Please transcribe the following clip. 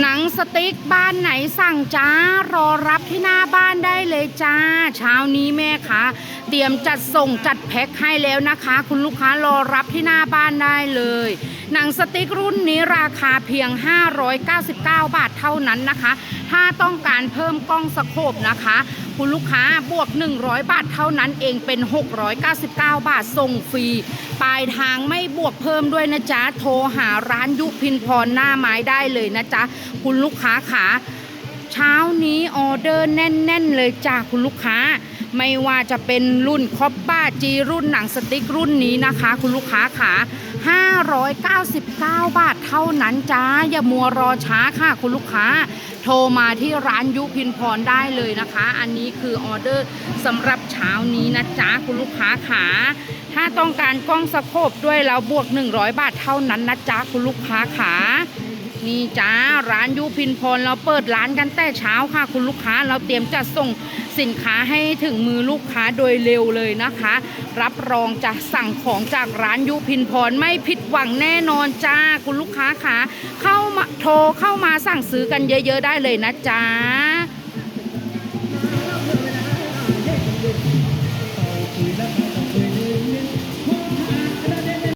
หนังสติ๊กบ้านไหนสั่งจ้ารอรับที่หน้าบ้านได้เลยจ้า เช้านี้แม่คะเตรียมจัดส่งจัดแพ็คให้แล้วนะคะ คุณลูกค้ารอรับที่หน้าบ้านได้เลย หนังสติ๊กรุ่นนี้ราคาเพียง 599 บาทเท่านั้นนะคะ ถ้าต้องการเพิ่มกล้องสโคปนะคะ คุณลูกค้าบวก 100 บาทเท่านั้นเองเป็น 699 บาทส่งฟรี ปลายทางไม่บวกเพิ่มด้วยนะจ๊ะ โทรหาร้านยุพินพรหน้าไม้ได้เลยนะจ๊ะ คุณลูกค้าขา เช้านี้ออเดอร์แน่น ๆ เลยจ้าคุณลูกค้า ไม่ว่าจะเป็นรุ่นคอปป้าจีรุ่นหนังสติ๊กรุ่นนี้นะคะ คุณลูกค้าขา599 บาทเท่านั้นจ้า อย่ามัวรอช้าค่ะคุณลูกค้า โทรมาที่ร้านยุพินพรได้เลยนะคะ อันนี้คือออเดอร์สำหรับเช้านี้นะจ๊ะคุณลูกค้าขาถ้าต้องการกล้องสโคปด้วยเราบวก 100 บาทเท่านั้นนะจ๊ะคุณลูกค้าขา นี่จ้าร้านยูพินพรเราเปิดร้านกันแต่เช้าค่ะ คุณลูกค้าเราเตรียมจะส่งสินค้าให้ถึงมือลูกค้าโดยเร็วเลยนะคะ รับรองจะสั่งของจากร้านยูพินพรไม่ผิดหวังแน่นอนจ้าคุณลูกค้าค่ะเข้ามาโทรเข้ามาสั่งซื้อกันเยอะ ๆ ได้เลยนะจ้า